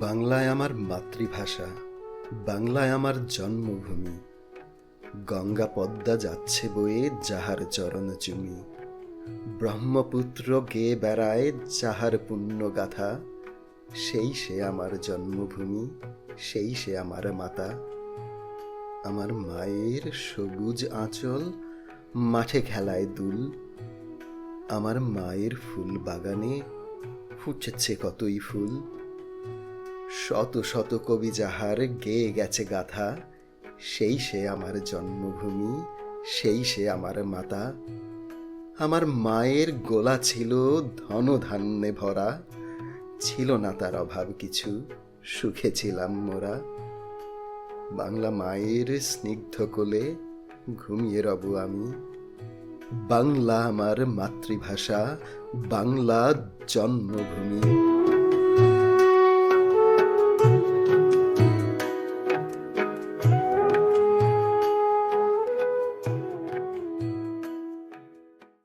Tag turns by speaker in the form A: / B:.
A: মাতৃভাষা, বাংলায় আমার জন্মভূমি। গঙ্গা পদ্মা যাচ্ছে বয়ে যাহার চরণ চুমি। ব্রহ্মপুত্র গেয়ে বেড়ায় যাহার পুণ্য গাথা, সেই সে আমার জন্মভূমি, সেই সে আমার মাতা। আমার মায়ের সবুজ আঁচল মাঠে খেলায় দুল, আমার মায়ের ফুল বাগানে ফুটেছে কতই ফুল। শত শত কবি যাহার গেয়ে গেছে গাথা, সেই সে আমার জন্মভূমি, সেই সে আমার মাতা। আমার মায়ের গোলা ছিল ধন ধান্যে ভরা, ছিল না তার অভাব কিছু, সুখে ছিলাম মোরা। বাংলা মায়ের স্নিগ্ধ কোলে ঘুমিয়ে রব আমি। বাংলা আমার মাতৃভাষা, বাংলা জন্মভূমি।